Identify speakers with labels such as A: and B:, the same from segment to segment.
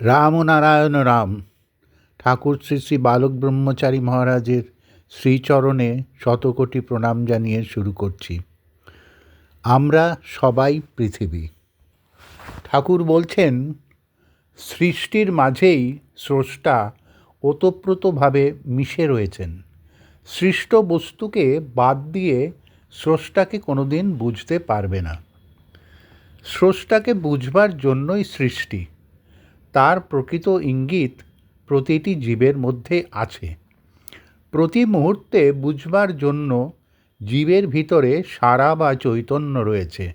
A: রাম নারায়ণ রাম।
B: ঠাকুর শ্রী শ্রী বালক ব্রহ্মচারী মহারাজের শ্রীচরণে শতকোটি প্রণাম জানিয়ে শুরু করছি। আমরা সবাই পৃথিবী। ঠাকুর বলছেন, সৃষ্টির মাঝেই স্রষ্টা ওতপ্রোতভাবে মিশে রয়েছেন। সৃষ্ট বস্তুকে বাদ দিয়ে স্রষ্টাকে কোনোদিন বুঝতে পারবে না। স্রষ্টাকে বুঝবার জন্যই সৃষ্টি। তার প্রকৃত ইঙ্গিত প্রতিটি জীবের মধ্যে আছে। প্রতি মুহূর্তে বুঝবার জন্য জীবের ভিতরে সারা বা চৈতন্য রয়েছে।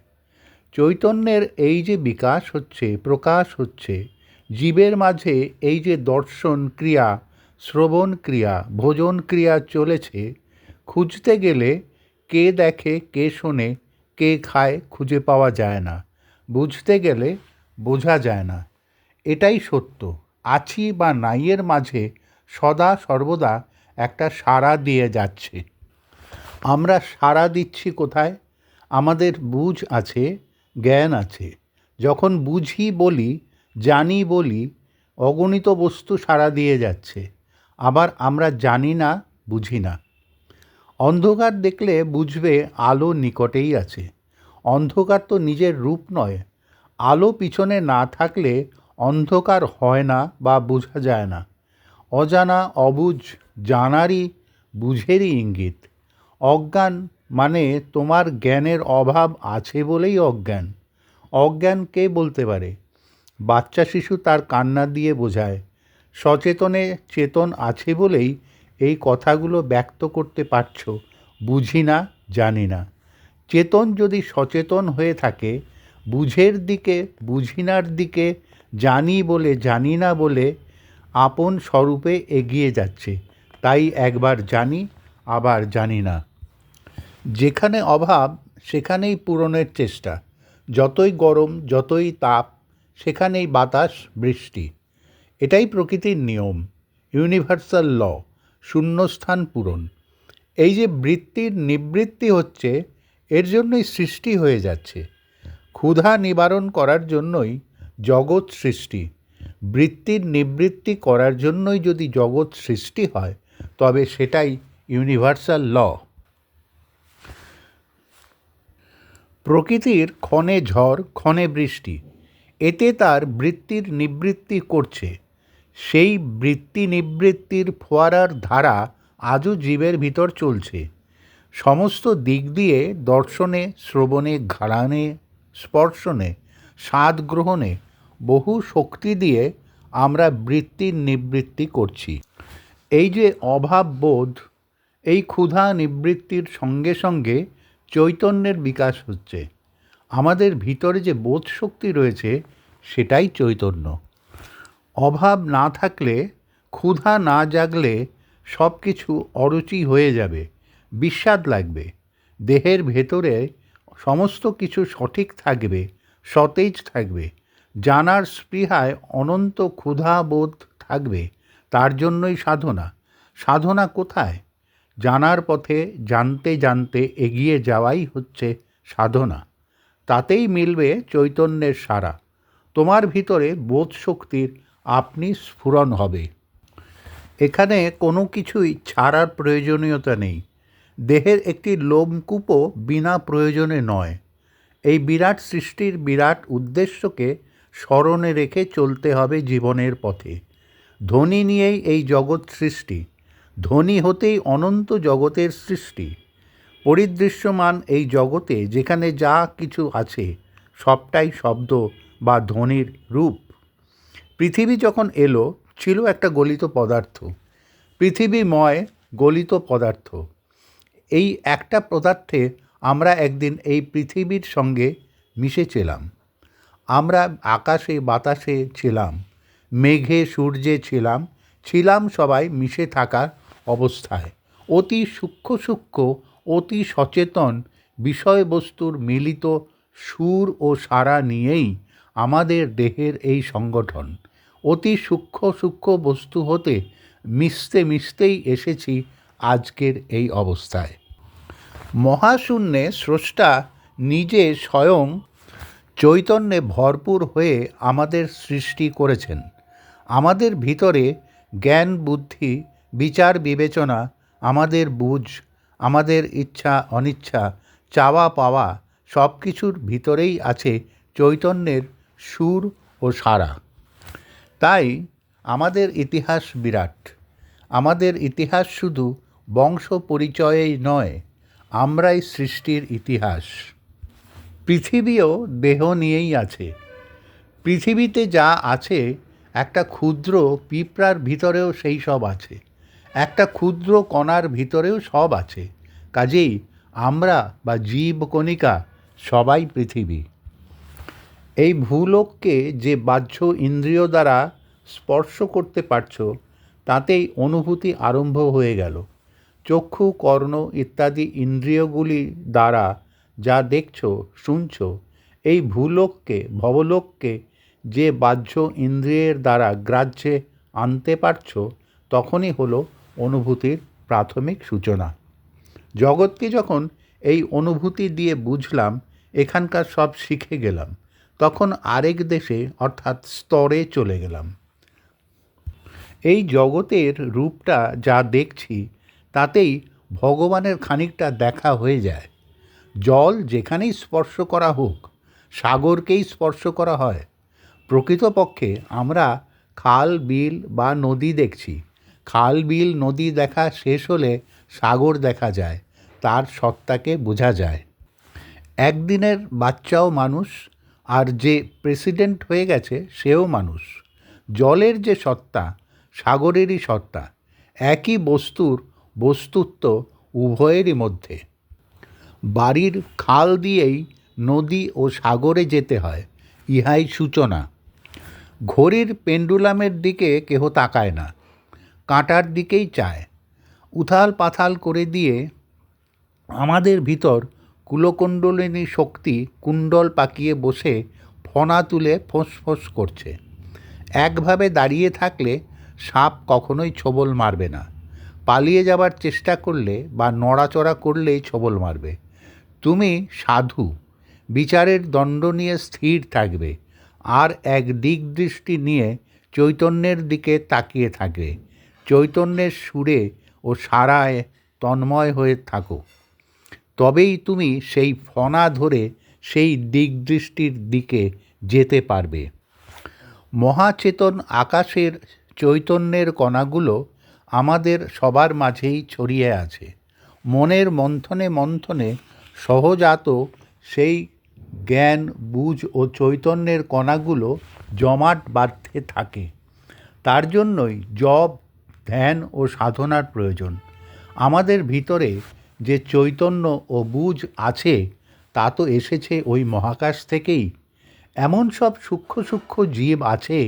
B: চৈতন্যের এই যে বিকাশ হচ্ছে, প্রকাশ হচ্ছে, জীবের মাঝে এই যে দর্শন ক্রিয়া, শ্রবণ ক্রিয়া, ভোজন ক্রিয়া চলেছে, খুঁজতে গেলে কে দেখে, কে শোনে, কে খায় খুঁজে পাওয়া যায় না। বুঝতে গেলে বোঝা যায় না। এটাই সত্য। আছি বা নাইয়ের মাঝে সদা সর্বদা একটা সাড়া দিয়ে যাচ্ছে। আমরা সাড়া দিচ্ছি কোথায়? আমাদের বুঝ আছে, জ্ঞান আছে। যখন বুঝি বলি, জানি বলি, অগণিত বস্তু সাড়া দিয়ে যাচ্ছে। আবার আমরা জানি না, বুঝি না। অন্ধকার দেখলে বুঝবে আলো নিকটেই আছে। অন্ধকার তো নিজের রূপ নয়। আলো পিছনে না থাকলে অন্ধকার হয় না বা বোঝা যায় না। অজানা অবুঝ জানারই, বুঝেরই ইঙ্গিত। অজ্ঞান মানে তোমার জ্ঞানের অভাব আছে বলেই অজ্ঞান। অজ্ঞান কে বলতে পারে? বাচ্চা শিশু তার কান্না দিয়ে বোঝায়। সচেতনে চেতন আছে বলেই এই কথাগুলো ব্যক্ত করতে পারছ, বুঝি না, জানি না। চেতন যদি সচেতন হয়ে থাকে, বুঝের দিকে, বুঝিনার দিকে জানি বলে, জানি না বলে আপন স্বরূপে এগিয়ে যাচ্ছে। তাই একবার জানি, আবার জানি না। যেখানে অভাব, সেখানেই পূরণের চেষ্টা। যতই গরম, যতই তাপ, সেখানেই বাতাস, বৃষ্টি। এটাই প্রকৃতির নিয়ম, ইউনিভার্সাল ল, শূন্যস্থান পূরণ। এই যে বৃত্তির নিবৃত্তি হচ্ছে, এর জন্যই সৃষ্টি হয়ে যাচ্ছে। ক্ষুধা নিবারণ করার জন্যই জগৎ সৃষ্টি। বৃত্তির নিবৃত্তি করার জন্যই যদি জগৎ সৃষ্টি হয়, তবে সেটাই ইউনিভার্সাল ল প্রকৃতির ক্ষণে ঝড়, ক্ষণে বৃষ্টি, এতে তার বৃত্তির নিবৃত্তি করছে। সেই বৃত্তি নিবৃত্তির ফোয়ারার ধারা আজও জীবের ভিতর চলছে। সমস্ত দিক দিয়ে দর্শনে, শ্রবণে ঘাড়ানে স্পর্শনে স্বাদ গ্রহণে বহু শক্তি দিয়ে আমরা বৃত্তির নিবৃত্তি করছি। এই যে অভাব বোধ, এই ক্ষুধা নিবৃত্তির সঙ্গে সঙ্গে চৈতন্যের বিকাশ হচ্ছে। আমাদের ভিতরে যে বোধ শক্তি রয়েছে, সেটাই চৈতন্য। অভাব না থাকলে, ক্ষুধা না জাগলে সব কিছু অরুচি হয়ে যাবে বিস্বাদ লাগবে। দেহের ভেতরে সমস্ত কিছু সঠিক থাকবে সতেজ থাকবে, জানার স্পৃহায় অনন্ত ক্ষুধা বোধ থাকবে, তার জন্যই সাধনা। সাধনা কোথায়? জানার পথে জানতে জানতে এগিয়ে যাওয়াই হচ্ছে সাধনা। তাতেই মিলবে চৈতন্যের সারা। তোমার ভিতরে বোধ শক্তির আপনি স্ফুরণ হবে। এখানে কোনো কিছুই ছাড়ার প্রয়োজনীয়তা নেই। দেহের একটি লোমকূপও বিনা প্রয়োজনে নয়। এই বিরাট সৃষ্টির বিরাট উদ্দেশ্যকে স্মরণে রেখে চলতে হবে জীবনের পথে। ধ্বনি নিয়েই এই জগৎ সৃষ্টি। ধ্বনি হতেই অনন্ত জগতের সৃষ্টি। পরিদৃশ্যমান এই জগতে যেখানে যা কিছু আছে, সবটাই শব্দ বা ধ্বনির রূপ। পৃথিবী যখন এলো, ছিল একটা গলিত পদার্থ। পৃথিবীময় গলিত পদার্থ। এই একটা পদার্থে আমরা একদিন এই পৃথিবীর সঙ্গে মিশে ছিলাম। আমরা আকাশে, বাতাসে ছিলাম, মেঘে, সূর্যে ছিলাম ছিলাম সবাই মিশে থাকার অবস্থায়। অতি সূক্ষ্ম সূক্ষ্ম, অতি সচেতন বিষয়বস্তুর মিলিত সুর ও সারা নিয়েই আমাদের দেহের এই সংগঠন। অতি সূক্ষ্ম সূক্ষ্ম বস্তু হতে মিশতে মিশতেই এসেছি আজকের এই অবস্থায়। মহাশূন্যে স্রষ্টা নিজে স্বয়ং চৈতন্যে ভরপুর হয়ে আমাদের সৃষ্টি করেছেন। আমাদের ভিতরে জ্ঞান, বুদ্ধি, বিচার, বিবেচনা, আমাদের বুঝ, আমাদের ইচ্ছা, অনিচ্ছা, চাওয়া, পাওয়া সব কিছুর ভিতরেই আছে চৈতন্যের সুর ও সারা। তাই আমাদের ইতিহাস বিরাট। আমাদের ইতিহাস শুধু বংশ পরিচয়েই নয় আমরাই সৃষ্টির ইতিহাস। পৃথিবীও দেহ নিয়েই আছে। পৃথিবীতে যা আছে, একটা ক্ষুদ্র পিঁপড়ার ভিতরেও সেই সব আছে। একটা ক্ষুদ্র কণার ভিতরেও সব আছে। কাজেই আমরা বা জীব কণিকা সবাই পৃথিবী। এই ভূলোককে যে বাহ্য ইন্দ্রিয় দ্বারা স্পর্শ করতে পারছ, তাতেই অনুভূতি আরম্ভ হয়ে গেল। চক্ষু, কর্ণ ইত্যাদি ইন্দ্রিয়গুলি দ্বারা যা দেখছ, শুনছো, এই ভূলোককে, ভবলোককে যে বাহ্য ইন্দ্রিয়ের দ্বারা গ্রাহ্যে আনতে পারছ, তখনই হলো অনুভূতির প্রাথমিক সূচনা। জগৎকে যখন এই অনুভূতি দিয়ে বুঝলাম, এখানকার সব শিখে গেলাম, তখন আরেক দেশে, অর্থাৎ স্তরে চলে গেলাম। এই জগতের রূপটা যা দেখছি তাতেই ভগবানের খানিকটা দেখা হয়ে যায়। জল যেখানেই স্পর্শ করা হোক, সাগরকেই স্পর্শ করা হয়। প্রকৃতপক্ষে আমরা খাল, বিল বা নদী দেখছি। খাল, বিল, নদী দেখা শেষ হলে সাগর দেখা যায়, তার সত্তাকে বোঝা যায়। একদিনের বাচ্চাও মানুষ, আর যে প্রেসিডেন্ট হয়ে গেছে সেও মানুষ। জলের যে সত্তা, সাগরেরই সত্তা, একই বস্তুর বস্তুত্ব উভয়েরই মধ্যে। বাড়ির খাল দিয়েই নদী ও সাগরে যেতে হয়, ইহাই সূচনা। ঘড়ির পেন্ডুলামের দিকে কেহ তাকায় না, কাঁটার দিকেই চায়। উথাল পাথাল করে দিয়ে আমাদের ভিতর কুলকুণ্ডলিনী শক্তি কুণ্ডল পাকিয়ে বসে ফনা তুলে ফোঁস করছে। একভাবে দাঁড়িয়ে থাকলে সাপ কখনোই ছোবল মারবে না। পালিয়ে যাবার চেষ্টা করলে বা নড়াচড়া করলেই ছবল মারবে। তুমি সাধু, বিচারের দণ্ড নিয়ে স্থির থাকবে, আর এক দিক দৃষ্টি নিয়ে চৈতন্যের দিকে তাকিয়ে থাকবে। চৈতন্যের সুরে ও সারায় তন্ময় হয়ে থাকো। তবেই তুমি সেই ফনা ধরে সেই দিকদৃষ্টির দিকে যেতে পারবে। মহাচেতন আকাশের চৈতন্যের কণাগুলো আমাদের সবার মাঝেই ছড়িয়ে আছে। মনের মন্থনে মন্থনে সহজাত সেই জ্ঞান, বুঝ ও চৈতন্যের কণাগুলো জমাট বাঁধতে থাকে। তার জন্যই জব ধ্যান ও সাধনার প্রয়োজন। আমাদের ভিতরে যে চৈতন্য ও বুঝ আছে, তা তো এসেছে ওই মহাকাশ থেকেই। এমন সব সূক্ষ্ম সূক্ষ্ম জীব আছে,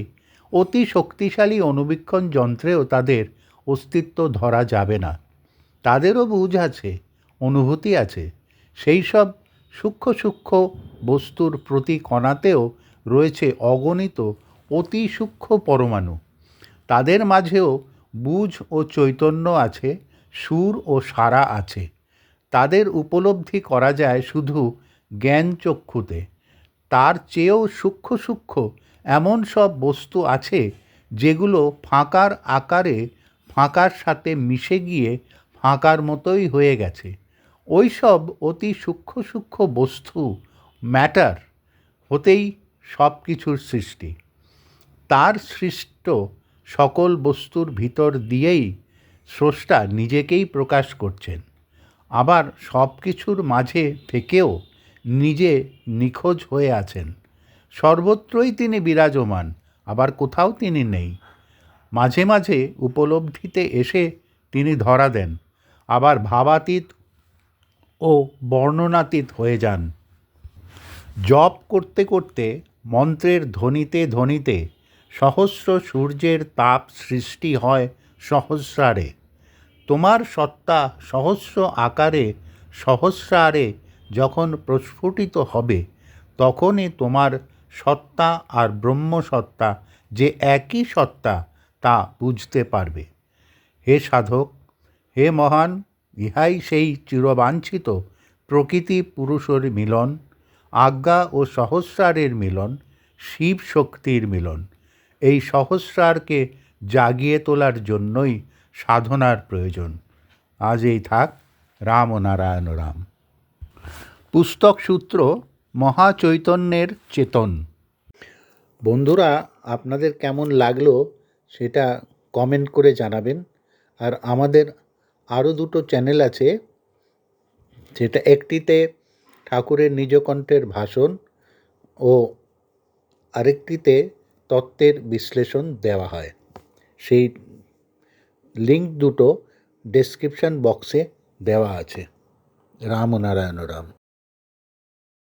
B: অতি শক্তিশালী অনুবীক্ষণ যন্ত্রেও তাদের অস্তিত্ব ধরা যাবে না। তাদেরও বুঝ আছে, অনুভূতি আছে। সেই সব সূক্ষ্ম সূক্ষ্ম বস্তুর প্রতি কণাতেও রয়েছে অগণিত, অতি সূক্ষ্ম পরমাণু। তাদের মাঝেও বুঝ ও চৈতন্য আছে, সুর ও সারা আছে। তাদের উপলব্ধি করা যায় শুধু জ্ঞান চক্ষুতে। তার চেয়েও সূক্ষ্ম সূক্ষ্ম এমন সব বস্তু আছে, যেগুলো ফাঁকার আকারে ফাঁকার সাথে মিশে গিয়ে ফাঁকার মতোই হয়ে গেছে। ওই সব অতি সূক্ষ্ম সূক্ষ্ম বস্তু, ম্যাটার, হতেই সব কিছুর সৃষ্টি। তার সৃষ্ট সকল বস্তুর ভিতর দিয়েই স্রষ্টা নিজেকেই প্রকাশ করছেন। আবার সব কিছুর মাঝে থেকেও নিজে নিখোঁজ হয়ে আছেন। সর্বত্রই তিনি বিরাজমান, আবার কোথাও তিনি নেই। মাঝে মাঝে উপলব্ধিতে এসে তিনি ধরা দেন, আবার ভাবাতীত ও বর্ণনাতীত হয়ে যান। জপ করতে করতে মন্ত্রের ধ্বনিতে ধ্বনিতে সহস্র সূর্যের তাপ সৃষ্টি হয় সহস্রারে। তোমার সত্তা সহস্র আকারে সহস্রারে যখন প্রস্ফুটিত হবে, তখনই তোমার সত্তা আর ব্রহ্মসত্তা যে একই সত্তা তা বুঝতে পারবে। হে সাধক, হে মহান, ইহাই সেই চিরবাঞ্ছিত প্রকৃতি পুরুষের মিলন, আজ্ঞা ও সহস্রারের মিলন, শিব শক্তির মিলন। এই সহস্রারকে জাগিয়ে তোলার জন্যই সাধনার প্রয়োজন। আজ এই থাক রাম ও নারায়ণ রাম। পুস্তক সূত্র মহাচৈতন্যের চেতন। বন্ধুরা, আপনাদের কেমন লাগল সেটা কমেন্ট করে জানাবেন। আর আমাদের আরও দুটো চ্যানেল আছে সেটা একটিতে ঠাকুরের নিজকণ্ঠের ভাষণ ও আরেকটিতে তত্ত্বের বিশ্লেষণ দেওয়া হয়। সেই লিঙ্ক দুটো ডেসক্রিপশন বক্সে দেওয়া আছে। রাম নারায়ণ রাম।